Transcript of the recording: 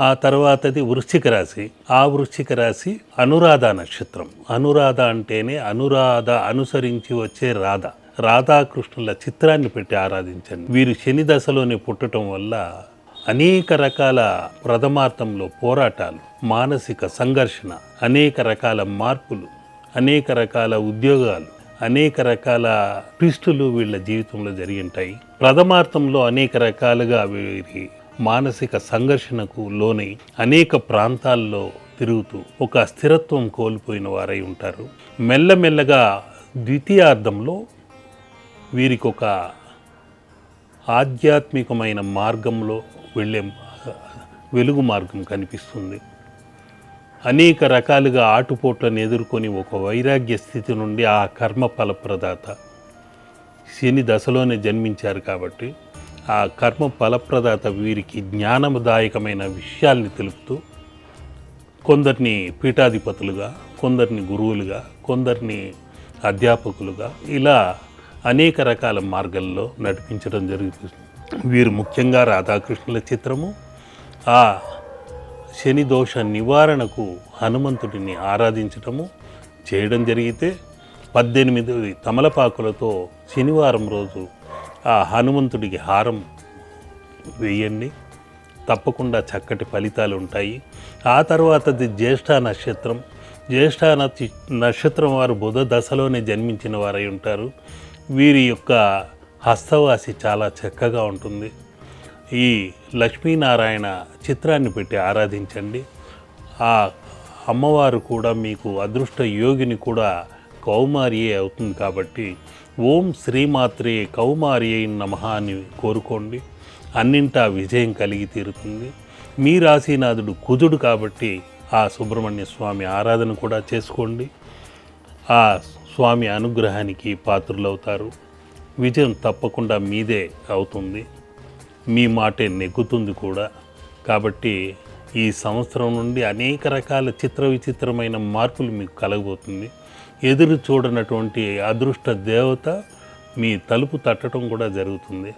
ఆ తర్వాతది వృశ్చిక రాశి. ఆ వృశ్చిక రాశి అనురాధ నక్షత్రం. అనురాధ అంటేనే అనురాధ అనుసరించి వచ్చే రాధ. రాధాకృష్ణుల చిత్రాన్ని పెట్టి ఆరాధించండి. వీరు శని దశలోనే పుట్టడం వల్ల అనేక రకాల ప్రథమార్థంలో పోరాటాలు మానసిక సంఘర్షణ అనేక రకాల మార్పులు అనేక రకాల ఉద్యోగాలు అనేక రకాల ట్విస్టులు వీళ్ళ జీవితంలో జరిగి ఉంటాయి. ప్రథమార్థంలో అనేక రకాలుగా వీరి మానసిక సంఘర్షణకు లోనై అనేక ప్రాంతాల్లో తిరుగుతూ ఒక స్థిరత్వం కోల్పోయిన వారై ఉంటారు. మెల్లమెల్లగా ద్వితీయార్థంలో వీరికి ఒక ఆధ్యాత్మికమైన మార్గంలో వెళ్ళే వెలుగు మార్గం కనిపిస్తుంది. అనేక రకాలుగా ఆటుపోట్లను ఎదుర్కొని ఒక వైరాగ్య స్థితి నుండి ఆ కర్మ ఫలప్రదాత శని దశలోనే జన్మించారు కాబట్టి ఆ కర్మ ఫలప్రదాత వీరికి జ్ఞానదాయకమైన విషయాల్ని తెలుపుతూ కొందరిని పీఠాధిపతులుగా కొందరిని గురువులుగా కొందరిని అధ్యాపకులుగా ఇలా అనేక రకాల మార్గాల్లో నడిపించడం జరుగుతుంది. వీరు ముఖ్యంగా రాధాకృష్ణుల చిత్రము ఆ శని దోష నివారణకు హనుమంతుడిని ఆరాధించటము చేయడం జరిగితే పద్దెనిమిది తమలపాకులతో శనివారం రోజు ఆ హనుమంతుడికి హారం వేయండి. తప్పకుండా చక్కటి ఫలితాలు ఉంటాయి. ఆ తర్వాతది జ్యేష్ఠ నక్షత్రం. జ్యేష్ఠ నక్షత్రం వారు బుధ దశలోనే జన్మించిన వారై ఉంటారు. వీరి యొక్క హస్తవాసి చాలా చక్కగా ఉంటుంది. ఈ లక్ష్మీనారాయణ చిత్రాన్ని పెట్టి ఆరాధించండి. ఆ అమ్మవారు కూడా మీకు అదృష్ట యోగిని కూడా కౌమారియే అవుతుంది కాబట్టి ఓం శ్రీమాత్రే కౌమారియై నమః అని కోరుకోండి. అన్నింటా విజయం కలిగి తీరుతుంది. మీ రాశీనాథుడు కుజుడు కాబట్టి ఆ సుబ్రహ్మణ్య స్వామి ఆరాధన కూడా చేసుకోండి. ఆ స్వామి అనుగ్రహానికి పాత్రులవుతారు. విజయం తప్పకుండా మీదే అవుతుంది. మీ మాటే నెగ్గుతుంది కూడా. కాబట్టి ఈ సంవత్సరం నుండి అనేక రకాల చిత్ర విచిత్రమైన మార్పులు మీకు కలగబోతుంది. ఎదురు చూడనటువంటి అదృష్ట దేవత మీ తలుపు తట్టడం కూడా జరుగుతుంది.